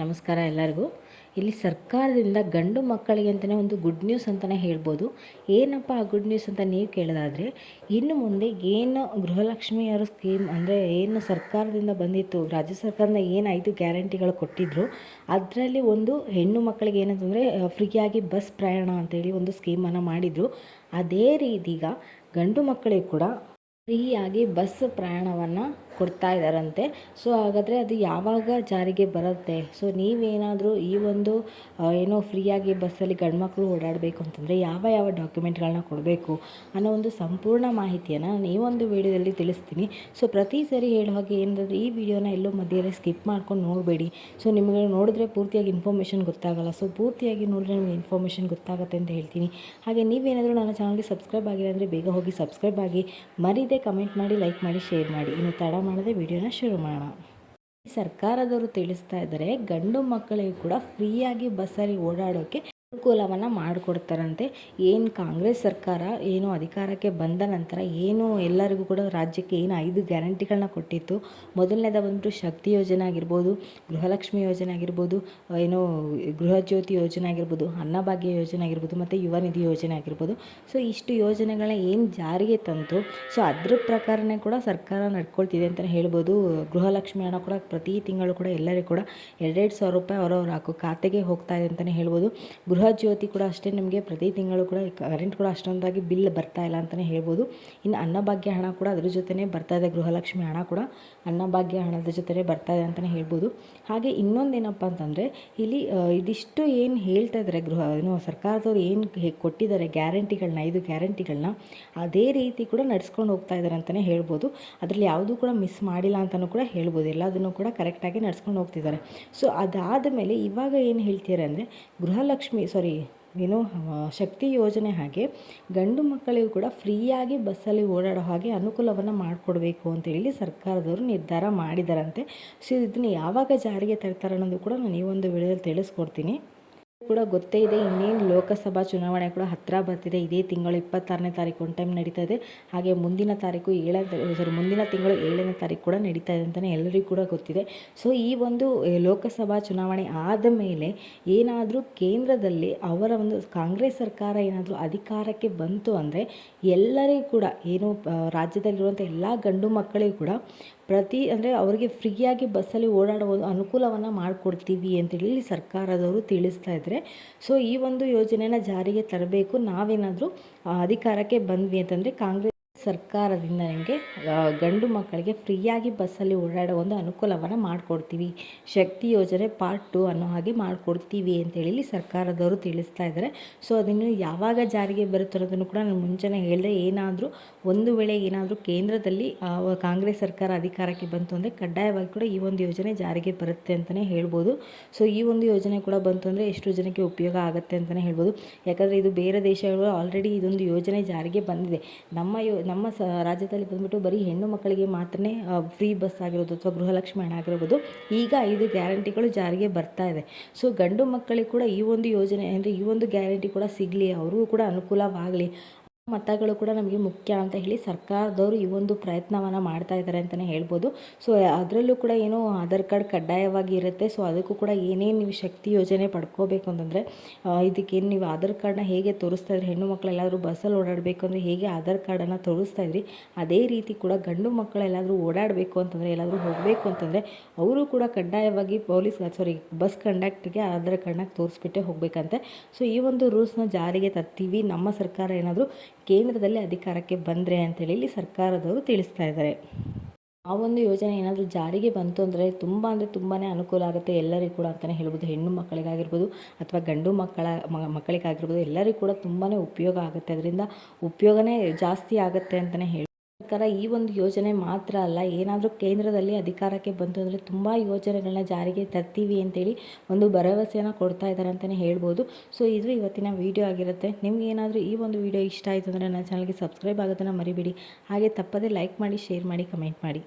ನಮಸ್ಕಾರ ಎಲ್ಲರಿಗೂ. ಇಲ್ಲಿ ಸರ್ಕಾರದಿಂದ ಗಂಡು ಮಕ್ಕಳಿಗೆ ಅಂತಲೇ ಒಂದು ಗುಡ್ ನ್ಯೂಸ್ ಅಂತಲೇ ಹೇಳ್ಬೋದು. ಏನಪ್ಪ ಆ ಗುಡ್ ನ್ಯೂಸ್ ಅಂತ ನೀವು ಕೇಳೋದಾದರೆ, ಇನ್ನು ಮುಂದೆ ಏನು ಗೃಹಲಕ್ಷ್ಮಿಯರ ಸ್ಕೀಮ್ ಅಂದರೆ ಏನು ಸರ್ಕಾರದಿಂದ ಬಂದಿತ್ತು, ರಾಜ್ಯ ಸರ್ಕಾರದಿಂದ ಏನು ಐದು ಗ್ಯಾರಂಟಿಗಳು ಕೊಟ್ಟಿದ್ರು, ಅದರಲ್ಲಿ ಒಂದು ಹೆಣ್ಣು ಮಕ್ಕಳಿಗೆ ಏನಂತಂದರೆ ಫ್ರೀಯಾಗಿ ಬಸ್ ಪ್ರಯಾಣ ಅಂತೇಳಿ ಒಂದು ಸ್ಕೀಮನ್ನು ಮಾಡಿದರು. ಅದೇ ರೀತಿಗ ಗಂಡು ಮಕ್ಕಳಿಗೆ ಕೂಡ ಫ್ರೀಯಾಗಿ ಬಸ್ ಪ್ರಯಾಣವನ್ನು ಕೊಡ್ತಾ ಇದ್ದಾರಂತೆ. ಸೊ ಹಾಗಾದರೆ ಅದು ಯಾವಾಗ ಜಾರಿಗೆ ಬರುತ್ತೆ? ಸೊ ನೀವೇನಾದರೂ ಈ ಒಂದು ಏನೋ ಫ್ರೀಯಾಗಿ ಬಸ್ಸಲ್ಲಿ ಗಂಡು ಮಕ್ಕಳು ಓಡಾಡಬೇಕು ಅಂತಂದರೆ ಯಾವ ಯಾವ ಡಾಕ್ಯುಮೆಂಟ್ಗಳನ್ನ ಕೊಡಬೇಕು ಅನ್ನೋ ಒಂದು ಸಂಪೂರ್ಣ ಮಾಹಿತಿಯನ್ನು ಈ ಒಂದು ವಿಡಿಯೋದಲ್ಲಿ ತಿಳಿಸ್ತೀನಿ. ಸೊ ಪ್ರತಿ ಸರಿ ಹೇಳೋ ಹಾಗೆ ಏನಂದರೆ ಈ ವಿಡಿಯೋನ ಎಲ್ಲೋ ಮಧ್ಯದಲ್ಲಿ ಸ್ಕಿಪ್ ಮಾಡ್ಕೊಂಡು ನೋಡಬೇಡಿ. ಸೊ ನಿಮಗೆ ನೋಡಿದ್ರೆ ಪೂರ್ತಿಯಾಗಿ ಇನ್ಫಾರ್ಮೇಷನ್ ಗೊತ್ತಾಗಲ್ಲ. ಸೊ ಪೂರ್ತಿಯಾಗಿ ನೋಡಿದ್ರೆ ನಿಮಗೆ ಇನ್ಫಾರ್ಮೇಷನ್ ಗೊತ್ತಾಗುತ್ತೆ ಅಂತ ಹೇಳ್ತೀನಿ. ಹಾಗೆ ನೀವೇನಾದರೂ ನನ್ನ ಚಾನಲ್ಗೆ ಸಬ್ಸ್ಕ್ರೈಬ್ ಆಗಿಲ್ಲ ಅಂದರೆ ಬೇಗ ಹೋಗಿ ಸಬ್ಸ್ಕ್ರೈಬ್ ಆಗಿ. ಮರೀದೆ ಕಮೆಂಟ್ ಮಾಡಿ, ಲೈಕ್ ಮಾಡಿ, ಶೇರ್ ಮಾಡಿ. ಇನ್ನು ತಡ ಮಾಡದೆ ವಿಡಿಯೋನ ಶುರು ಮಾಡೋಣ. ಸರ್ಕಾರದವರು ತಿಳಿಸ್ತಾ ಇದ್ದಾರೆ ಗಂಡು ಮಕ್ಕಳಿಗೂ ಕೂಡ ಫ್ರೀಯಾಗಿ ಬಸ್ಸಲ್ಲಿ ಓಡಾಡೋಕ್ಕೆ ಅನುಕೂಲವನ್ನು ಮಾಡಿಕೊಡ್ತಾರಂತೆ. ಏನು ಕಾಂಗ್ರೆಸ್ ಸರ್ಕಾರ ಏನು ಅಧಿಕಾರಕ್ಕೆ ಬಂದ ನಂತರ ಏನು ಎಲ್ಲರಿಗೂ ಕೂಡ ರಾಜ್ಯಕ್ಕೆ ಏನು ಐದು ಗ್ಯಾರಂಟಿಗಳನ್ನ ಕೊಟ್ಟಿತ್ತು. ಮೊದಲನೇದ ಬಂದ್ಬಿಟ್ಟು ಶಕ್ತಿ ಯೋಜನೆ ಆಗಿರ್ಬೋದು, ಗೃಹಲಕ್ಷ್ಮಿ ಯೋಜನೆ ಆಗಿರ್ಬೋದು, ಏನು ಗೃಹಜ್ಯೋತಿ ಯೋಜನೆ ಆಗಿರ್ಬೋದು ಅನ್ನಭಾಗ್ಯ ಯೋಜನೆ ಆಗಿರ್ಬೋದು, ಮತ್ತು ಯುವ ನಿಧಿ ಯೋಜನೆ ಆಗಿರ್ಬೋದು. ಸೊ, ಇಷ್ಟು ಯೋಜನೆಗಳನ್ನ ಏನು ಜಾರಿಗೆ ತಂತು, ಸೊ, ಅದ್ರ ಪ್ರಕಾರನೇ ಕೂಡ ಸರ್ಕಾರ ನಡ್ಕೊಳ್ತಿದೆ ಅಂತಲೇ ಹೇಳ್ಬೋದು. ಗೃಹಲಕ್ಷ್ಮಿ ಹಣ ಕೂಡ ಪ್ರತಿ ತಿಂಗಳು ಕೂಡ ಎಲ್ಲರಿಗೂ ಕೂಡ ಎರಡೆರಡು ಸಾವಿರ ರೂಪಾಯಿ ಅವರವ್ರ ಹಾಕೋ ಖಾತೆಗೆ ಹೋಗ್ತಾ ಇದೆ ಅಂತಲೇ ಹೇಳ್ಬೋದು. ಗೃಹ ಗೃಹ ಜ್ಯೋತಿ ಕೂಡ ಅಷ್ಟೇ, ನಿಮಗೆ ಪ್ರತಿ ತಿಂಗಳು ಕೂಡ ಕರೆಂಟ್ ಕೂಡ ಅಷ್ಟೊಂದಾಗಿ ಬಿಲ್ ಬರ್ತಾ ಇಲ್ಲ ಅಂತಲೇ ಹೇಳ್ಬೋದು. ಇನ್ನು ಅನ್ನಭಾಗ್ಯ ಹಣ ಕೂಡ ಅದ್ರ ಜೊತೆನೇ ಬರ್ತಾ ಇದೆ, ಗೃಹಲಕ್ಷ್ಮಿ ಹಣ ಕೂಡ ಅನ್ನಭಾಗ್ಯ ಹಣದ ಜೊತೆನೇ ಬರ್ತಾ ಇದೆ ಅಂತಲೇ ಹೇಳ್ಬೋದು. ಹಾಗೆ ಇನ್ನೊಂದೇನಪ್ಪ ಅಂತಂದರೆ, ಇಲ್ಲಿ ಇದಿಷ್ಟು ಏನು ಹೇಳ್ತಾ ಇದ್ದಾರೆ ಗೃಹ, ಏನು ಸರ್ಕಾರದವ್ರು ಏನು ಕೊಟ್ಟಿದ್ದಾರೆ ಗ್ಯಾರಂಟಿಗಳನ್ನ ಐದು ಗ್ಯಾರಂಟಿಗಳನ್ನ ಅದೇ ರೀತಿ ಕೂಡ ನಡೆಸ್ಕೊಂಡು ಹೋಗ್ತಾ ಇದ್ದಾರೆ ಅಂತಲೇ ಹೇಳ್ಬೋದು. ಅದರಲ್ಲಿ ಯಾವುದೂ ಕೂಡ ಮಿಸ್ ಮಾಡಿಲ್ಲ ಅಂತಲೂ ಕೂಡ ಹೇಳ್ಬೋದು. ಎಲ್ಲದನ್ನು ಕೂಡ ಕರೆಕ್ಟಾಗಿ ನಡ್ಸ್ಕೊಂಡು ಹೋಗ್ತಿದ್ದಾರೆ ಸೊ ಅದಾದ ಮೇಲೆ ಇವಾಗ ಏನು ಹೇಳ್ತಿದ್ದಾರೆ ಅಂದರೆ, ಗೃಹಲಕ್ಷ್ಮಿ ಸಾರಿ ಏನು ಶಕ್ತಿ ಯೋಜನೆ ಹಾಗೆ ಗಂಡು ಮಕ್ಕಳಿಗೂ ಕೂಡ ಫ್ರೀಯಾಗಿ ಬಸ್ಸಲ್ಲಿ ಓಡಾಡೋ ಹಾಗೆ ಅನುಕೂಲವನ್ನು ಮಾಡಿಕೊಡ್ಬೇಕು ಅಂತೇಳಿ ಸರ್ಕಾರದವರು ನಿರ್ಧಾರ ಮಾಡಿದಾರಂತೆ. ಸೊ ಇದನ್ನು ಯಾವಾಗ ಜಾರಿಗೆ ತರ್ತಾರೆ ಅನ್ನೋದು ಕೂಡ ನಾನು ಈ ಒಂದು ವಿಡಿಯೋದಲ್ಲಿ ತಿಳಿಸ್ಕೊಡ್ತೀನಿ. ಕೂಡ ಗೊತ್ತೇ ಇದೆ. ಇನ್ನೇನು ಲೋಕಸಭಾ ಚುನಾವಣೆ ಕೂಡ ಹತ್ತಿರ ಬರ್ತಿದೆ. ಇದೇ ತಿಂಗಳು ಇಪ್ಪತ್ತಾರನೇ ತಾರೀಕು ಒನ್ ಟೈಮ್ ನಡೀತಾ ಇದೆ ಹಾಗೆ ಮುಂದಿನ ತಾರೀಕು ಏಳನೇ ಸಾರಿ ಮುಂದಿನ ತಿಂಗಳು ಏಳನೇ ತಾರೀಕು ಕೂಡ ನಡೀತಾ ಇದೆ ಅಂತಲೇ ಎಲ್ಲರಿಗೂ ಕೂಡ ಗೊತ್ತಿದೆ. ಸೊ ಈ ಒಂದು ಲೋಕಸಭಾ ಚುನಾವಣೆ ಆದ ಮೇಲೆ ಏನಾದರೂ ಕೇಂದ್ರದಲ್ಲಿ ಅವರ ಒಂದು ಕಾಂಗ್ರೆಸ್ ಸರ್ಕಾರ ಏನಾದರೂ ಅಧಿಕಾರಕ್ಕೆ ಬಂತು ಅಂದರೆ ಎಲ್ಲರಿಗೂ ಕೂಡ, ಏನು ರಾಜ್ಯದಲ್ಲಿರುವಂಥ ಎಲ್ಲ ಗಂಡು ಮಕ್ಕಳಿಗೂ ಕೂಡ ಪ್ರತಿ ಅಂದರೆ ಅವರಿಗೆ ಫ್ರೀಯಾಗಿ ಬಸ್ಸಲ್ಲಿ ಓಡಾಡುವ ಅನುಕೂಲವನ್ನು ಮಾಡಿಕೊಡ್ತೀವಿ ಅಂತೇಳಿ ಸರ್ಕಾರದವರು ತಿಳಿಸ್ತಾ ಇದ್ದಾರೆ ಸೊ ಈ ಒಂದು ಯೋಜನೆನ ಜಾರಿಗೆ ತರಬೇಕು. ನಾವೇನಾದರೂ ಅಧಿಕಾರಕ್ಕೆ ಬಂದ್ವಿ ಅಂತಂದರೆ ಕಾಂಗ್ರೆಸ್ ಸರ್ಕಾರದಿಂದ ನಿಮಗೆ ಗಂಡು ಮಕ್ಕಳಿಗೆ ಫ್ರೀಯಾಗಿ ಬಸ್ಸಲ್ಲಿ ಓಡಾಡೋ ಒಂದು ಅನುಕೂಲವನ್ನು ಮಾಡಿಕೊಡ್ತೀವಿ. ಶಕ್ತಿ ಯೋಜನೆ ಪಾರ್ಟ್ ಟು ಅನ್ನೋ ಹಾಗೆ ಮಾಡಿಕೊಡ್ತೀವಿ ಅಂತೇಳಿ ಸರ್ಕಾರದವರು ತಿಳಿಸ್ತಾ ಇದ್ದಾರೆ. ಸೊ, ಅದನ್ನು ಯಾವಾಗ ಜಾರಿಗೆ ಬರುತ್ತೆ ಅನ್ನೋದನ್ನು ಕೂಡ ನಾನು ಮುಂಚೆನೇ ಹೇಳಿದೆ. ಏನಾದರೂ ಒಂದು ವೇಳೆ ಏನಾದರೂ ಕೇಂದ್ರದಲ್ಲಿ ಕಾಂಗ್ರೆಸ್ ಸರ್ಕಾರ ಅಧಿಕಾರಕ್ಕೆ ಬಂತು ಅಂದರೆ ಕಡ್ಡಾಯವಾಗಿ ಕೂಡ ಈ ಒಂದು ಯೋಜನೆ ಜಾರಿಗೆ ಬರುತ್ತೆ ಅಂತಲೇ ಹೇಳ್ಬೋದು. ಸೊ, ಈ ಒಂದು ಯೋಜನೆ ಕೂಡ ಬಂತು ಅಂದರೆ ಎಷ್ಟು ಜನಕ್ಕೆ ಉಪಯೋಗ ಆಗುತ್ತೆ ಅಂತಲೇ ಹೇಳ್ಬೋದು. ಯಾಕಂದರೆ ಇದು ಬೇರೆ ದೇಶಗಳು ಆಲ್ರೆಡಿ ಇದೊಂದು ಯೋಜನೆ ಜಾರಿಗೆ ಬಂದಿದೆ. ನಮ್ಮ ಯೋ ನಮ್ಮ ಸ ರಾಜ್ಯದಲ್ಲಿ ಬಂದ್ಬಿಟ್ಟು ಬರೀ ಹೆಣ್ಣು ಮಕ್ಕಳಿಗೆ ಮಾತ್ರ ಫ್ರೀ ಬಸ್ ಆಗಿರೋದು ಅಥವಾ ಗೃಹಲಕ್ಷ್ಮಿ ಹಣ ಆಗಿರ್ಬೋದು, ಈಗ ಐದು ಗ್ಯಾರಂಟಿಗಳು ಜಾರಿಗೆ ಬರ್ತಾ ಇದೆ. ಸೊ ಗಂಡು ಮಕ್ಕಳಿಗೆ ಕೂಡ ಈ ಒಂದು ಯೋಜನೆ, ಅಂದರೆ ಈ ಒಂದು ಗ್ಯಾರಂಟಿ ಕೂಡ ಸಿಗಲಿ, ಅವ್ರಿಗೂ ಕೂಡ ಅನುಕೂಲವಾಗಲಿ. ಮತಗಳು ಕೂಡ ನಮಗೆ ಮುಖ್ಯ ಅಂತ ಹೇಳಿ ಸರ್ಕಾರದವರು ಈ ಒಂದು ಪ್ರಯತ್ನವನ್ನು ಮಾಡ್ತಾ ಇದ್ದಾರೆ ಅಂತಲೇ ಹೇಳ್ಬೋದು. ಸೊ ಅದರಲ್ಲೂ ಕೂಡ ಏನು ಆಧಾರ್ ಕಾರ್ಡ್ ಕಡ್ಡಾಯವಾಗಿ ಇರುತ್ತೆ. ಸೊ ಅದಕ್ಕೂ ಕೂಡ ಏನೇನು ನೀವು ಶಕ್ತಿ ಯೋಜನೆ ಪಡ್ಕೋಬೇಕು ಅಂತಂದರೆ ಇದಕ್ಕೇನು ನೀವು ಆಧಾರ್ ಕಾರ್ಡ್ನ ಹೇಗೆ ತೋರಿಸ್ತಾ ಇದ್ರಿ? ಹೆಣ್ಣು ಮಕ್ಕಳೆಲ್ಲಾದರೂ ಬಸ್ಸಲ್ಲಿ ಓಡಾಡಬೇಕು ಅಂದರೆ ಹೇಗೆ ಆಧಾರ್ ಕಾರ್ಡನ್ನು ತೋರಿಸ್ತಾ ಇದ್ರಿ? ಅದೇ ರೀತಿ ಕೂಡ ಗಂಡು ಮಕ್ಕಳೆಲ್ಲಾದರೂ ಓಡಾಡಬೇಕು ಅಂತಂದರೆ, ಎಲ್ಲಾದರೂ ಹೋಗಬೇಕು ಅಂತಂದರೆ, ಅವರು ಕೂಡ ಕಡ್ಡಾಯವಾಗಿ ಪೊಲೀಸ್ ಸಾರಿ ಬಸ್ ಕಂಡಕ್ಟ್ರಿಗೆ ಆಧಾರ್ ಕಾರ್ಡ್ನ ತೋರಿಸ್ಬಿಟ್ಟೆ ಹೋಗಬೇಕಂತೆ. ಸೊ ಈ ಒಂದು ರೂಲ್ಸ್ನ ಜಾರಿಗೆ ತರ್ತೀವಿ. ನಮ್ಮ ಸರ್ಕಾರ ಏನಾದರೂ ಕೇಂದ್ರದಲ್ಲಿ ಅಧಿಕಾರಕ್ಕೆ ಬಂದರೆ ಅಂತೇಳಿ ಇಲ್ಲಿ ಸರ್ಕಾರದವರು ತಿಳಿಸ್ತಾ ಇದ್ದಾರೆ. ಆ ಒಂದು ಯೋಜನೆ ಏನಾದರೂ ಜಾರಿಗೆ ಬಂತು ಅಂದರೆ ತುಂಬ ಅಂದರೆ ತುಂಬಾ ಅನುಕೂಲ ಆಗುತ್ತೆ. ಎಲ್ಲರಿಗೂ ಕೂಡ ಅಂತಲೇ ಹೇಳ್ಬೋದು. ಹೆಣ್ಣು ಮಕ್ಕಳಿಗಾಗಿರ್ಬೋದು ಅಥವಾ ಗಂಡು ಮಕ್ಕಳ ಮಕ್ಕಳಿಗಾಗಿರ್ಬೋದು ಎಲ್ಲರಿಗೂ ಕೂಡ ತುಂಬಾ ಉಪಯೋಗ ಆಗುತ್ತೆ. ಅದರಿಂದ ಉಪಯೋಗನೇ ಜಾಸ್ತಿ ಆಗುತ್ತೆ ಅಂತಲೇ ಹೇಳಿ ಸರ್ಕಾರ ಈ ಒಂದು ಯೋಜನೆ ಮಾತ್ರ ಅಲ್ಲ, ಏನಾದರೂ ಕೇಂದ್ರದಲ್ಲಿ ಅಧಿಕಾರಕ್ಕೆ ಬಂತು ಅಂದರೆ ತುಂಬ ಯೋಜನೆಗಳನ್ನ ಜಾರಿಗೆ ತರ್ತೀವಿ ಅಂತೇಳಿ ಒಂದು ಭರವಸೆಯನ್ನು ಕೊಡ್ತಾ ಇದ್ದಾರೆ ಅಂತಲೇ ಹೇಳ್ಬೋದು. ಸೊ ಇದು ಇವತ್ತಿನ ವೀಡಿಯೋ ಆಗಿರುತ್ತೆ. ನಿಮ್ಗೆ ಏನಾದರೂ ಈ ಒಂದು ವೀಡಿಯೋ ಇಷ್ಟ ಆಯಿತು ಅಂದರೆ ನನ್ನ ಚಾನಲ್ಗೆ ಸಬ್ಸ್ಕ್ರೈಬ್ ಆಗೋದನ್ನು ಮರಿಬೇಡಿ. ಹಾಗೆ ತಪ್ಪದೇ ಲೈಕ್ ಮಾಡಿ ಶೇರ್ ಮಾಡಿ ಕಮೆಂಟ್ ಮಾಡಿ.